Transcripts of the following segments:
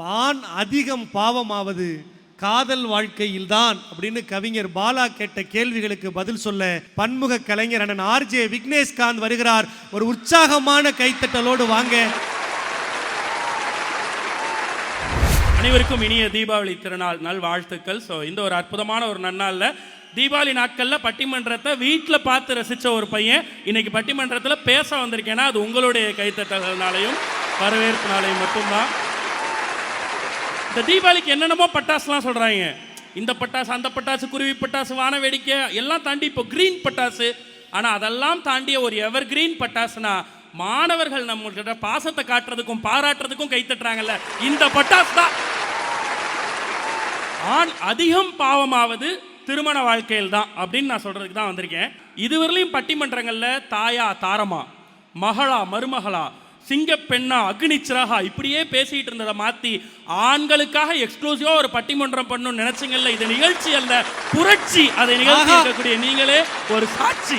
ஆண் அதிகம் பாவமாவது காதல் வாழ்க்கையில்தான் அப்படின்னு கவிஞர் பாலா கேட்ட கேள்விகளுக்கு பதில் சொல்ல பன்முக கலைஞர் அண்ணன் ஆர்ஜே விக்னேஷ்காந்த் வருகிறார். ஒரு உற்சாகமான கைத்தட்டலோடு வாங்க. அனைவருக்கும் இனிய தீபாவளி திருநாள் நல் வாழ்த்துக்கள் ஸோ இந்த ஒரு அற்புதமான ஒரு நன்னாளில் தீபாவளி நாட்களில் பட்டிமன்றத்தை வீட்டில் பார்த்து ரசித்த ஒரு பையன் இன்னைக்கு பட்டிமன்றத்தில் பேச வந்திருக்கேன்னா அது உங்களுடைய கைத்தட்டல்னாலையும் வரவேற்புனாலையும் மட்டும்தான். இந்த தீபாவளிக்கு என்னென்னமோ பட்டாசுலாம் சொல்கிறாங்க இந்த பட்டாசு அந்த பட்டாசு குருவி பட்டாசு வான வேடிக்கை எல்லாம் தாண்டி இப்போ க்ரீன் பட்டாசு. ஆனால் அதெல்லாம் தாண்டிய ஒரு எவர் கிரீன் பட்டாசுனா மாணவர்கள் நம்மகிட்ட பாசத்தை காட்டுறதுக்கும் பாராட்டுறதுக்கும் கைத்தட்டுறாங்கல்ல இந்த பட்டாசு தான். ஆண் அதிகம் பாவமாவது திருமண வாழ்க்கையில் தான் அப்படின்னு நான் சொல்கிறதுக்கு தான் வந்திருக்கேன். இதுவரையிலையும் பட்டிமன்றங்களில் தாயா தாரமா மகளா மருமகளா சிங்க பெண்ணா அக்னி சிறகா இப்படியே பேசிட்டு இருந்ததை மாத்தி ஆண்களுக்காக எக்ஸ்க்ளூசிவா ஒரு பட்டிமன்றம் பண்ணணும்னு நினைச்சீங்கல்ல இது நிகழ்ச்சி அல்ல புரட்சி. அதை நிகழ்ச்சி. இருக்கக்கூடிய நீங்களே ஒரு சாட்சி.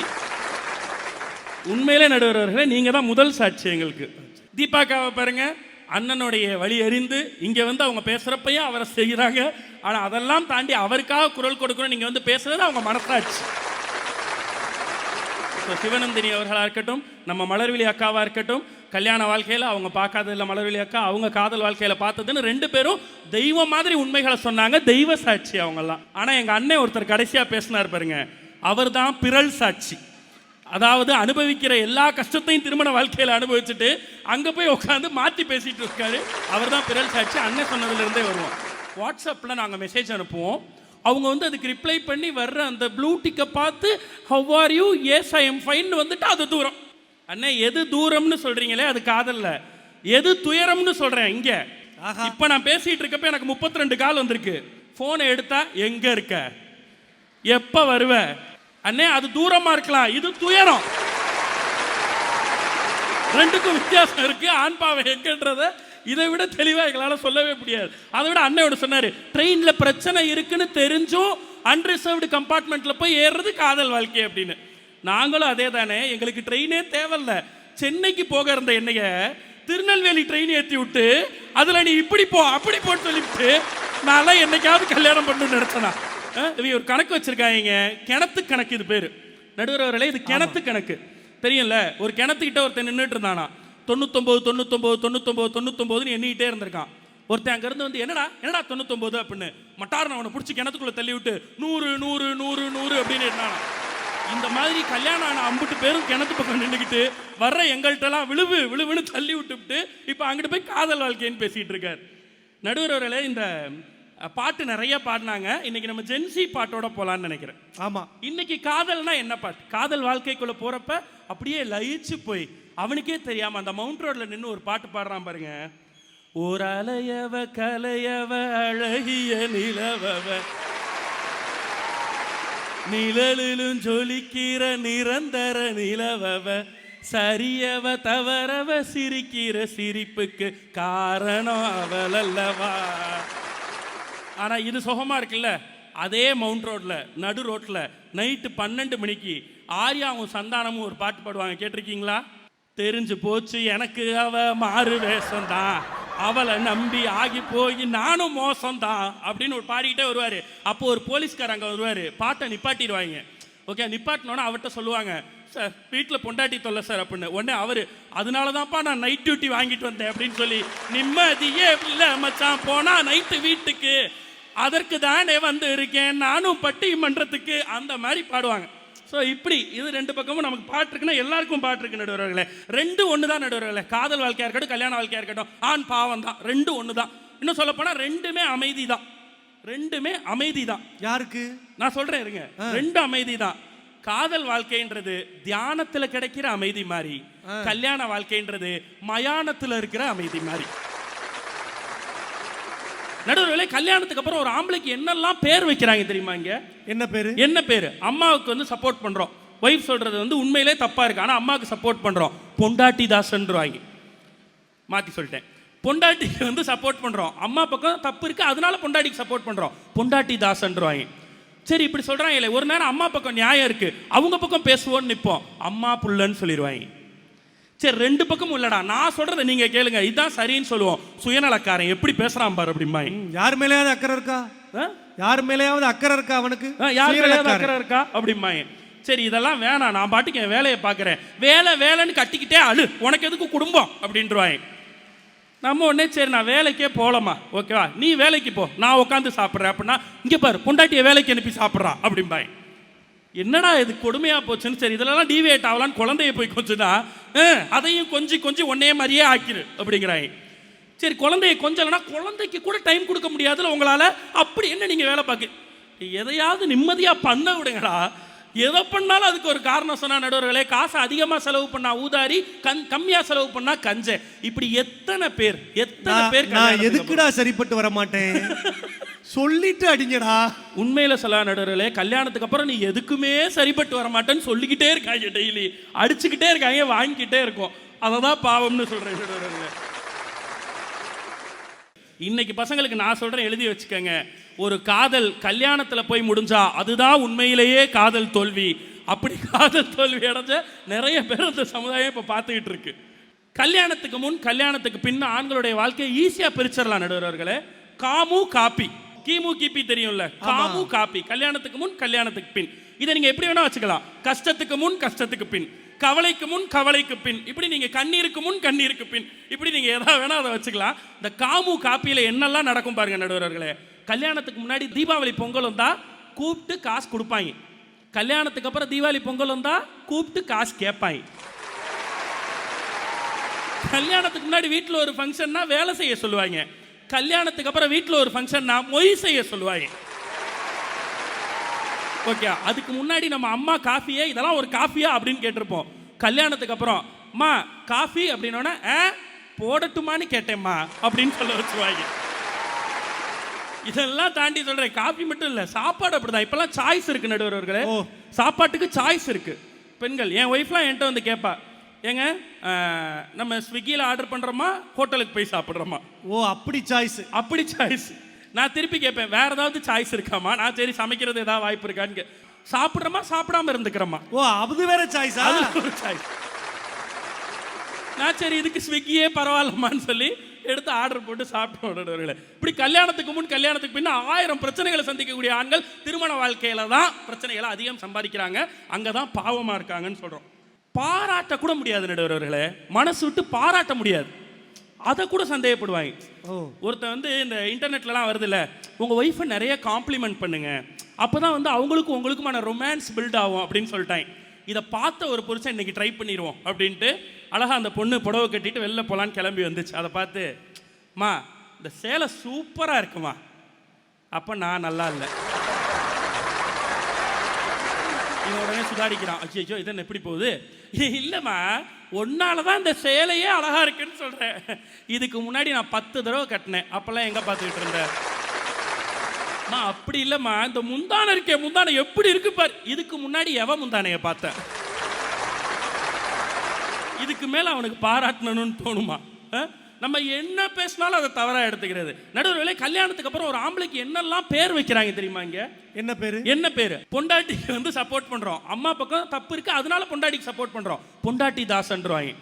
உண்மையிலே நடுவர்களே நீங்க தான் முதல் சாட்சி எங்களுக்கு. தீபாக்காவை பாருங்க அண்ணனுடைய வழி அறிந்து இங்க வந்து அவங்க பேசுறப்பையும் அவரை செய்கிறாங்க ஆனா அதெல்லாம் தாண்டி அவருக்காக குரல் கொடுக்கணும் நீங்க வந்து பேசுறது அவங்க மனசாட்சி. ஸோ சிவநந்தினி அவர்களாக இருக்கட்டும் நம்ம மலர்விழி அக்காவாக இருக்கட்டும் கல்யாண வாழ்க்கையில் அவங்க பார்க்காததில்ல மலர்விழி அக்கா அவங்க காதல் வாழ்க்கையில் பார்த்ததுன்னு ரெண்டு பேரும் தெய்வம் மாதிரி உண்மைகளை சொன்னாங்க. தெய்வ சாட்சி அவங்கெல்லாம். ஆனால் எங்கள் அண்ணன் ஒருத்தர் கடைசியாக பேசினார் பாருங்க. அவர் தான் பிறல் சாட்சி. அதாவது அனுபவிக்கிற எல்லா கஷ்டத்தையும் திருமண வாழ்க்கையில் அனுபவிச்சுட்டு அங்கே போய் உட்காந்து மாற்றி பேசிகிட்டு இருக்காரு. அவர் தான் பிறல் சாட்சி. அண்ணன் சொன்னதுலேருந்தே வருவோம். வாட்ஸ்அப்பில் நாங்கள் மெசேஜ் அனுப்புவோம். அவங்க வந்து அதுக்கு ரிப்ளை பண்ணி வர்ற அந்த ப்ளூ டிக்கை பார்த்து how are you yes I am fine வந்துட்டு அது தூரம். அண்ணே எது தூரம்னு சொல்றீங்களே அது காதல்ல. எது துயரம்னு சொல்றேன் இங்க. இப்போ நான் பேசிட்டு இருக்கப்ப எனக்கு 32 ரெண்டு கால் வந்திருக்கு. போனை எடுத்தா எங்க இருக்க? எப்ப வருவ? அண்ணே அது தூரமா இருக்கலாம். இது துயரம். ரெண்டுக்கும் வித்தியாசம் இருக்கு. ஆண் பாவை எங்கன்றத இதை விட தெளிவா எங்களால சொல்லவே முடியாது. அதை விட அண்ணனோட சொன்னாரு ட்ரெயின்ல பிரச்சனை இருக்குன்னு தெரிஞ்சும் அன்ரிசர்வ்டு கம்பார்ட்மெண்ட்ல போய் ஏறுறது காதல் வாழ்க்கை அப்படின்னு. நாங்களும் அதே தானே எங்களுக்கு ட்ரெயினே தேவையில்ல. சென்னைக்கு போக இருந்த என்னைய திருநெல்வேலி ட்ரெயின் ஏற்றி விட்டு அதில் நீ இப்படி போ அப்படி போன்னு சொல்லிவிட்டு நான்லாம் என்னைக்காவது கல்யாணம் பண்ணணும்னு நினச்சனா. இவங்க ஒரு கணக்கு வச்சிருக்காங்க. கிணத்து கணக்கு இது பேர். நடுவர் அவர்களே இது கிணத்து கணக்கு. தெரியும்ல? ஒரு கிணத்துக்கிட்ட ஒருத்தன் நின்றுட்டு இருந்தானா. தொண்ணூத்தொம்பது தொண்ணூத்தொம்பது தொண்ணூத்தொம்பது தொண்ணூத்தொம்பதுன்னு எண்ணிக்கிட்டே இருந்திருக்கான். ஒருத்தன் அங்கேருந்து வந்து என்னடா என்னடா தொண்ணூத்தொம்பது? அப்படின்னு மட்டாரன் அவனை பிடிச்சி கிணத்துக்குள்ள தள்ளி விட்டு நூறு நூறு நூறு நூறு அப்படின்னு எண்ணானா இந்த மாதிரி கல்யாணம் ஆன அம்புட்டு பேரும் கிணத்து பக்கம் நின்றுக்கிட்டு வர்ற எங்கள்கிட்டலாம் விழுவு விழுவுன்னு தள்ளி விட்டுவிட்டு இப்போ அங்கிட்டு போய் காதல் வாழ்க்கைன்னு பேசிட்டு இருக்கார். நடுவர் அவர்களே இந்த பாட்டு நிறைய பாடினாங்க. இன்னைக்கு நம்ம ஜென்சி பாட்டோட போலான்னு நினைக்கிறேன். ஆமா. இன்னைக்கு காதல்னா என்ன பாட்டு? காதல் வாழ்க்கைக்குள்ள போறப்ப அப்படியே லயிச்சு போய் அவனுக்கே தெரியாம அந்த மவுண்ட் ரோட்ல நின்று ஒரு பாட்டு பாடுறான் பாருங்க. ஒரு அலையவ கலையவ அழகிய நிலவவ நிழலிலும் ஜொலிக்கிற நிரந்தர நிலவவ சரியவ தவறவ சிரிக்கிற சிரிப்புக்கு காரணம் அவள் அல்லவா ஆனால் இது சுகமா இருக்குல்ல? அதே மவுண்ட் ரோட்ல நடு ரோட்ல நைட்டு பன்னெண்டு மணிக்கு ஆர்யாவும் சந்தானமும் ஒரு பாட்டு பாடுவாங்க. கேட்டிருக்கீங்களா? தெரிஞ்சு போச்சு எனக்கு அவ மாறு வேஷம்தான். அவளை நம்பி ஆகி போய் நானும் மோசம்தான் அப்படின்னு ஒரு பாடிக்கிட்டே வருவார். அப்போ ஒரு போலீஸ்கார் அங்கே வருவார். பாட்டை நிப்பாட்டிடுவாங்க. ஓகே நிப்பாட்டினோன்னா அவர்கிட்ட சொல்லுவாங்க சார் வீட்டில் பொண்டாட்டி தொல்லை சார் அப்படின்னு. உடனே அவர் அதனால தான்ப்பா நான் நைட் டியூட்டி வாங்கிட்டு வந்தேன் அப்படின்னு சொல்லி நிம்மதியே இல்லை மச்சான் போனா நைட்டு வீட்டுக்கு. அதற்கு தானே வந்து இருக்கேன் நானும் பட்டிமன்றத்துக்கு அந்த மாதிரி பாடுவாங்க. ஸோ இப்படி இது ரெண்டு பக்கமும் நமக்கு பாட்டு இருக்குன்னா எல்லாருக்கும் பாட்டு இருக்கு நடுவர்களே. ரெண்டு ஒன்று தான் நடுவர்களே. காதல் வாழ்க்கையா இருக்கட்டும் கல்யாண வாழ்க்கையா இருக்கட்டும் ஆண் பாவம் தான் ரெண்டு ஒன்று தான் இன்னும் சொல்ல போனா ரெண்டுமே அமைதி தான் ரெண்டுமே அமைதி தான் யாருக்கு? நான் சொல்றேன் இருங்க. ரெண்டு அமைதி தான் காதல் வாழ்க்கைன்றது தியானத்துல கிடைக்கிற அமைதி மாதிரி கல்யாண வாழ்க்கைன்றது மயானத்துல இருக்கிற அமைதி மாதிரி. நடுவர்களே கல்யாணத்துக்கு அப்புறம் ஒரு ஆம்பளைக்கு என்னெல்லாம் பேர் வைக்கிறாங்க தெரியுமா இங்க? என்ன பேரு? என்ன பேர்? அம்மாவுக்கு வந்து சப்போர்ட் பண்றோம். ஒய்ஃப் சொல்றது வந்து உண்மையிலே தப்பா இருக்கு. ஆனா அம்மாவுக்கு சப்போர்ட் பண்றோம். பொண்டாட்டி தாசன்றாங்க. மாத்தி சொல்லிட்டேன். பொண்டாட்டிக்கு வந்து சப்போர்ட் பண்றோம். அம்மா பக்கம் தப்பு இருக்கு. அதனால பொண்டாட்டிக்கு சப்போர்ட் பண்றோம். பொண்டாட்டி தாசன்றாங்க. சரி இப்படி சொல்றாங்க இல்லை ஒரு நேரம் அம்மா பக்கம் நியாயம் இருக்கு. அவங்க பக்கம் பேசுவோம்னு நிற்போம் அம்மா புள்ளன்னு சொல்லிடுவாங்க. சரி ரெண்டு பக்கமும் இல்லடா. நான் சொல்றதை நீங்க கேளுங்க. இதுதான் சரின்னு சொல்லுவோம். சுயநலக்காரன் எப்படி பேசுறான் பாரு அப்படிம்பாய் ம், யார் மேலேயாவது அக்கறை இருக்கா? யார் மேலேயாவது அக்கறை இருக்கா அவனுக்கு? யார் மேலேயாவது. அக்கறை இருக்கா? அப்படிம்பாங்க சரி இதெல்லாம் வேணாம். நான் பாட்டுக்கு என் வேலையை பார்க்குறேன். வேலை வேலைன்னு கட்டிக்கிட்டே அழு. உனக்கு எதுக்கு குடும்பம்? அப்படின்றவாங்க நம்ம உடனே சரி நான் வேலைக்கே போகலாமா ஓகேவா நீ வேலைக்கு போ. நான் உட்காந்து சாப்பிட்றேன். அப்படின்னா இங்கே பாரு பொண்டாட்டியை வேலைக்கு அனுப்பி சாப்பிட்றான் அப்படிம்பாங்க என்னடா இது கொடுமையா போச்சுன்னு சரி இதெல்லாம் டிவியேட் ஆகலான்னு குழந்தைய போய் கொஞ்சுனா அதையும் கொஞ்சி கொஞ்சி ஒன்னே மாதிரியே ஆக்கிரு அப்படிங்கிறாங்க சரி குழந்தைய கொஞ்சலனா குழந்தைக்கு கூட டைம் கொடுக்க முடியாதுல உங்களால அப்படி என்ன நீங்க வேலை பார்க்க? எதையாவது நிம்மதியா பண்ண விடுங்கடா. எதை பண்ணாலும் அதுக்கு ஒரு காரணம் சொன்னா நடுவர்களே காசை அதிகமா செலவு பண்ணா ஊதாரி கண் கம்மியா செலவு பண்ணா கஞ்ச. இப்படி எத்தனை பேர் எத்தனை பேர் நான் எதுக்குடா சரிப்பட்டு வர மாட்டேன் சொல்லிட்டு அடிங்கடா. உண்மையில சொல்ல நடுவர்களே கல்யாணத்துக்கு அப்புறம் நீ எதுக்குமே சரிப்பட்டு வர மாட்டேன்னு சொல்லிக்கிட்டே இருக்காங்க டெய்லி அடிச்சுக்கிட்டே இருக்காங்க வாங்கிக்கிட்டே இருக்கும். அதை தான் பாவம்னு சொல்றேன் நடுவர்களே. இன்னைக்கு பசங்களுக்கு நான் சொல்றேன் எழுதி வச்சுக்கோங்க. ஒரு காதல் கல்யாணத்துல போய் முடிஞ்சா அதுதான் உண்மையிலேயே காதல் தோல்வி. அப்படி காதல் தோல்வி அடைஞ்ச நிறைய பேர் இந்த சமுதாயம் இப்போ பார்த்துக்கிட்டு இருக்கு. கல்யாணத்துக்கு முன் கல்யாணத்துக்கு பின் ஆண்களுடைய வாழ்க்கையை ஈஸியாக பிரிச்சிடலாம் நடுவர்களே. காமு காப்பி. கிமு கிபி தெரியும்ல? காமு காப்பி கல்யாணத்துக்கு முன் கல்யாணத்துக்கு பின். இதை நீங்க எப்படி வேணா வச்சுக்கலாம். கஷ்டத்துக்கு முன் கஷ்டத்துக்கு பின். கவலைக்கு முன் கவலைக்கு பின். இப்படி நீங்க கண்ணீருக்கு முன் கண்ணீருக்கு பின். இப்படி நீங்க எதா வேணா அதை வச்சுக்கலாம். இந்த காமு காப்பியில என்னெல்லாம் நடக்கும் பாருங்க நடுவர்களே கல்யாணத்துக்கு முன்னாடி தீபாவளி பொங்கல் வந்தா கூப்பிட்டு காசு கொடுப்பாங்க. கல்யாணத்துக்கு அப்புறம் தீபாவளி பொங்கல் வந்தா கூப்பிட்டு காசு கேட்பாங்க. கல்யாணத்துக்கு முன்னாடி வீட்டில் ஒரு ஃபங்க்ஷன்னா வேலை செய்ய சொல்லுவாங்க. கல்யாணத்துக்கு அப்புறம் வீட்டில் ஒரு ஃபங்க்ஷன்னா மொய் செய்ய சொல்லுவாங்க ஓகே அதுக்கு முன்னாடி நம்ம அம்மா காஃபியே இதெல்லாம் ஒரு காஃபியா அப்படின்னு கேட்டிருப்போம். கல்யாணத்துக்கு அப்புறம் அம்மா காஃபி? அப்படின்னோடனே போடட்டுமான்னு கேட்டேம்மா அப்படின்னு சொல்ல வச்சுருவாங்க. இதெல்லாம் தாண்டி சொல்றேன் காஃபி மட்டும் இல்ல சாப்பாடு அப்படிதான். இப்பெல்லாம் சாய்ஸ் இருக்கு நடுவர்களே. சாப்பாட்டுக்கு சாய்ஸ் இருக்கு. பெண்கள் என் ஒய்ஃப்லாம் என்கிட்ட வந்து கேட்பா ஏங்க நம்ம ஸ்விக்கியில் ஆர்டர் பண்றோமா ஹோட்டலுக்கு போய் சாப்பிட்றோமா? ஓ அப்படி சாய்ஸ் அப்படி சாய்ஸ் நான் திருப்பி கேட்பேன் வேற ஏதாவது சாய்ஸ் இருக்காமா? நான் சரி சமைக்கிறது ஏதாவது வாய்ப்பு இருக்கான்னு சாப்பிட்றோமா சாப்பிடாம இருந்துக்கிறோமா? ஓ அது வேற சாய்ஸா அது ஒரு சாய்ஸ் நான் சரி இதுக்கு ஸ்விக்கியே பரவாயில்லம்மான்னு சொல்லி எடுத்து ஆர்டர் போட்டு சாப்பிட்டு இப்படி கல்யாணத்துக்கு முன் கல்யாணத்துக்கு பின்ன ஆயிரம் பிரச்சனைகளை சந்திக்கக்கூடிய ஆண்கள் திருமண வாழ்க்கையில தான் பிரச்சனைகளை அதிகம் சம்பாதிக்கிறாங்க. அங்கே தான் பாவமாக இருக்காங்கன்னு சொல்கிறோம் பாராட்ட கூட முடியாது நடுவர்களே மனசு விட்டு பாராட்ட முடியாது. அதை கூட சந்தேகப்படுவாங்க. ஓ. ஒருத்தன் வந்து இந்த இன்டர்நெட்லலாம் வருதுல்ல உங்கள் ஒய்ஃபை நிறைய காம்ப்ளிமெண்ட் பண்ணுங்க. அப்போ தான் வந்து அவங்களுக்கும் உங்களுக்குமான ரொமான்ஸ் பில்ட் ஆகும் அப்படின்னு சொல்லிட்டாங்க. இதை பார்த்த ஒரு புருஷன் இன்னைக்கு ட்ரை பண்ணிடுவோம் அப்படின்ட்டு அழகா அந்த பொண்ணு புடவை கட்டிட்டு வெளில போகலான்னு கிளம்பி வந்துச்சு. அதை பார்த்து மா இந்த சேலை சூப்பராக இருக்குமா? அப்போ நான் நல்லா இல்லை. இவன் உடனே சுதாரிக்கிறான். அச்சோ இது என்ன எப்படி போகுது? இல்லைம்மா ஒன்னால தான் இந்த சேலையே அழகா இருக்குன்னு சொல்கிறேன் இதுக்கு முன்னாடி நான் பத்து தடவை கட்டினேன். அப்போல்லாம் எங்கே பார்த்துக்கிட்டு இருந்தேன் அம்மா அப்படி இல்லைம்மா இந்த முந்தானை இருக்கே முந்தானை எப்படி இருக்கு பாரு. இதுக்கு முன்னாடி எவ முந்தானையை பார்த்தேன்? இதுக்கு மேலே அவனுக்கு பாராட்டணும்னு தோணுமா? ஆ நம்ம என்ன பேசினாலும் அதை தவறா எடுத்துக்கிறது. நடுவில் கல்யாணத்துக்கு அப்புறம் ஒரு ஆம்பளைக்கு என்னெல்லாம் பேர் வைக்கிறாங்க தெரியுமா இங்க? என்ன பேரு? என்ன பேரு? பொண்டாட்டிக்கு வந்து சப்போர்ட் பண்றோம். அம்மா பக்கம் தப்பு இருக்கு அதனால பொண்டாட்டிக்கு சப்போர்ட் பண்றோம். பொண்டாட்டி தாசன்றாங்க.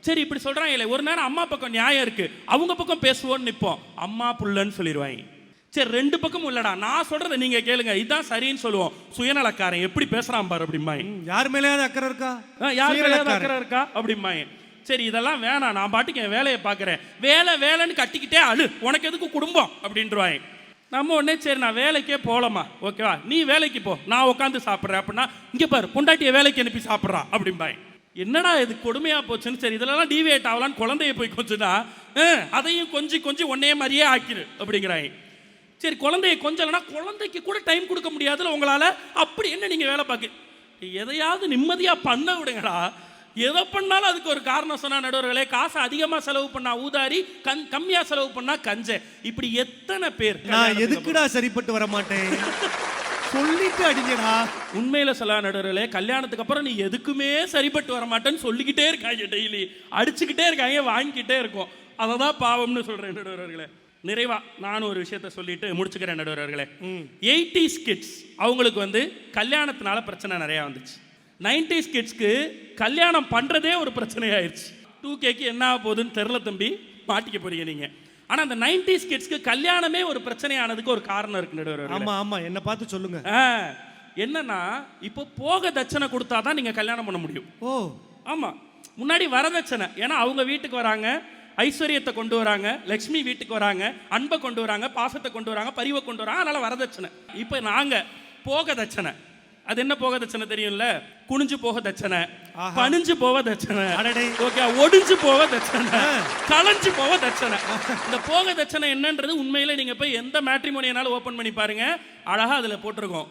சரி இப்படி சொல்றாங்க இல்லை ஒரு நேரம் அம்மா பக்கம் நியாயம் இருக்கு அவங்க பக்கம் பேசுவோம்னு நிப்போம். அம்மா புள்ளன்னு சொல்லிடுவாங்க. சரி ரெண்டு பக்கமும் இல்லடா. நான் சொல்றதை நீங்க கேளுங்க. இதுதான் சரின்னு சொல்லுவோம். சுயநலக்காரன் எப்படி பேசுறான் பாரு அப்படிம்பாங்க. ம், யார் மேலேயாவது அக்கறை இருக்கா? யார் மேலேயாவது. அக்கறை இருக்கா அப்படிம்பாங்க. சரி இதெல்லாம் வேணாம் நான் பாட்டுக்கு என் வேலையை பார்க்குறேன். வேலை வேலைன்னு கட்டிக்கிட்டே அழு உனக்கு எதுக்கு குடும்பம்? அப்படின்றவாங்க. நம்ம உடனே சரி நான் வேலைக்கே போகலாமா ஓகேவா நீ வேலைக்கு போ. நான் உட்காந்து சாப்பிட்றேன். அப்படின்னா இங்கே பாரு பொண்டாட்டியை வேலைக்கு அனுப்பி சாப்பிட்றான் அப்படிம்பாய் என்னடா இது கொடுமையாக போச்சுன்னு சரி இதெல்லாம் டிவியேட் ஆகலான்னு குழந்தைய போய் கொஞ்சுனா அதையும் கொஞ்சம் கொஞ்சம் ஒன்னே மாதிரியே ஆக்கிடு அப்படிங்கிறாய் சரி குழந்தைய கொஞ்சம்னா குழந்தைக்கு கூட டைம் கொடுக்க முடியாதுல உங்களால்? அப்படி என்ன நீங்கள் வேலை பார்க்க? எதையாவது நிம்மதியாக பண்ண விடுங்கடா. எதை பண்ணாலும் அதுக்கு ஒரு காரணம் சொன்னா நடுவர்களே காசை அதிகமா செலவு பண்ணா ஊதாரி கண் கம்மியா செலவு பண்ணா கஞ்ச. இப்படி எத்தனை பேர் நான் எதுக்குடா சரிப்பட்டு வர மாட்டேன்? சொல்லிட்டு அடிங்கடா. உண்மையில சொல்ல நடுவர்களே கல்யாணத்துக்கு அப்புறம் நீ எதுக்குமே சரிப்பட்டு வர மாட்டேன்னு சொல்லிக்கிட்டே இருக்காங்க டெய்லி. அடிச்சுக்கிட்டே இருக்காங்க வாங்கிக்கிட்டே இருக்கும். அதை தான் பாவம்னு சொல்றேன் நடுவர்களே. நிறைவா நான் ஒரு விஷயத்த சொல்லிட்டு முடிச்சுக்கிறேன் நடுவர்களே. எயிட்டிஸ் கிட்ஸ் அவங்களுக்கு வந்து கல்யாணத்தினால பிரச்சனை நிறையா வந்துச்சு. நைன்டிஸ் கிட்ஸ்க்கு கல்யாணம் பண்றதே ஒரு பிரச்சனையாயிருச்சு. டூ கேக்கு என்ன ஆக போகுதுன்னு தெரில தம்பி. மாட்டிக்க போறீங்க நீங்க. ஆனா அந்த நைன்டிஸ் கிட்ஸ்க்கு கல்யாணமே ஒரு பிரச்சனையானதுக்கு ஒரு காரணம் இருக்கு நடுவர் அவர்களே. ஆமா ஆமா. என்ன பார்த்து சொல்லுங்க. என்னன்னா இப்போ போக தட்சணை கொடுத்தா தான் நீங்க கல்யாணம் பண்ண முடியும். ஓ. ஆமா. முன்னாடி வரதட்சணை ஏன்னா அவங்க வீட்டுக்கு வராங்க ஐஸ்வர்யத்தை கொண்டு வராங்க லக்ஷ்மி வீட்டுக்கு வராங்க அன்பை கொண்டு வராங்க பாசத்தை கொண்டு வராங்க பரிவை கொண்டு வராங்க அதனால வரதட்சணை இப்போ நாங்க போக தட்சணை. அது என்ன போக தட்சணை தெரியும்ல? குனிஞ்சு போக ஆஹா. பணிஞ்சு போக அடடே. ஓகே ஒடிஞ்சு போக தட்சணை. களைஞ்சு போக தட்சணை. இந்த போக தட்சணை என்னன்றது உண்மையில நீங்க போய் எந்த மேட்ரிமோனியனாலும் ஓபன் பண்ணி பாருங்க. அழகா அதுல போட்டிருக்கோம்.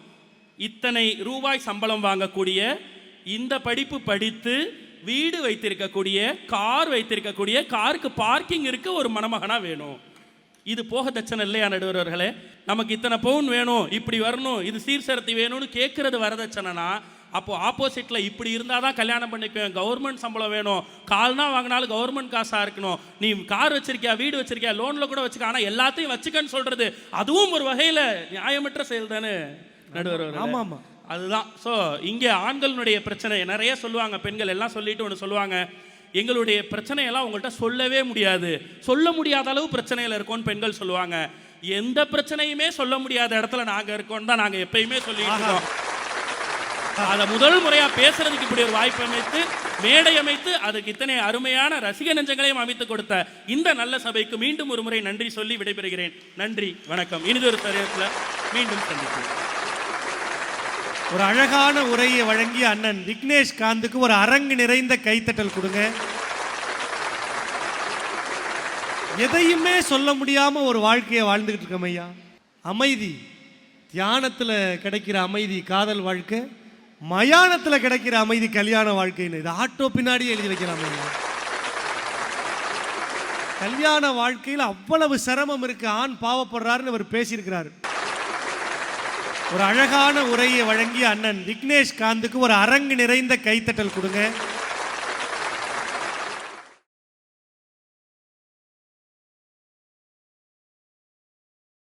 இத்தனை ரூபாய் சம்பளம் வாங்கக்கூடிய இந்த படிப்பு படித்து வீடு வைத்திருக்கக்கூடிய கார் வைத்திருக்கக்கூடிய காருக்கு பார்க்கிங் இருக்க ஒரு மணமகனா வேணும். இது போக தட்சணை இல்லையா நடுவர்களே நமக்கு இத்தனை பவுன் வேணும் இப்படி வரணும் இது சீர்சரத்தி வேணும்னு கேட்கறது வரதட்சணைனா அப்போ ஆப்போசிட்ல இப்படி இருந்தால் தான் கல்யாணம் பண்ணிக்குவேன் கவர்மெண்ட் சம்பளம் வேணும். கால்னா வாங்கினாலும் கவர்மெண்ட் காசாக இருக்கணும். நீ கார் வச்சிருக்கியா வீடு வச்சிருக்கியா லோன்ல கூட வச்சுக்க ஆனால் எல்லாத்தையும் வச்சுக்கன்னு சொல்றது அதுவும் ஒரு வகையில் நியாயமற்ற செயல் தானே நடுவர் ஆமா ஆமா. அதுதான். ஸோ இங்கே ஆண்களுடைய பிரச்சனை நிறைய சொல்லுவாங்க பெண்கள் எல்லாம் சொல்லிட்டு ஒன்று சொல்லுவாங்க எங்களுடைய பிரச்சனையெல்லாம் உங்கள்கிட்ட சொல்லவே முடியாது. சொல்ல முடியாத அளவு பிரச்சனைகள் இருக்கும்னு பெண்கள் சொல்லுவாங்க. எந்த பிரச்சனையுமே சொல்ல முடியாத இடத்துல நாங்கள் இருக்கோம் தான் நாங்கள் எப்பயுமே சொல்லிட்டு இருக்கோம். அதை முதல் முறையா பேசுறதுக்கு இப்படி ஒரு வாய்ப்பு அமைத்து மேடை அமைத்து அதுக்கு இத்தனை அருமையான ரசிக நெஞ்சங்களையும் அமைத்து கொடுத்த இந்த நல்ல சபைக்கு மீண்டும் ஒரு முறை நன்றி சொல்லி விடைபெறுகிறேன். நன்றி வணக்கம். இனிதொரு சரியத்தில் மீண்டும் சந்திப்போம். ஒரு அழகான உரையை வழங்கிய அண்ணன் விக்னேஷ் காந்துக்கு ஒரு அரங்கு நிறைந்த கைத்தட்டல் கொடுங்க. எதையுமே சொல்ல முடியாம ஒரு வாழ்க்கையை வாழ்ந்துகிட்டு இருக்கோம் ஐயா. அமைதி. தியானத்தில் கிடைக்கிற அமைதி காதல் வாழ்க்கை. மயானத்தில் கிடைக்கிற அமைதி கல்யாண வாழ்க்கைன்னு. இது ஆட்டோ பின்னாடியே எழுதி வைக்கலாம் ஐயா. கல்யாண வாழ்க்கையில் அவ்வளவு சிரமம் இருக்கு. ஆண் பாவப்படுறாருன்னு அவர் பேசியிருக்கிறார். ஒரு அழகான உரையை வழங்கிய அண்ணன் விக்னேஷ் காந்துக்கு ஒரு அரங்கு நிறைந்த கைத்தட்டல் கொடுங்க.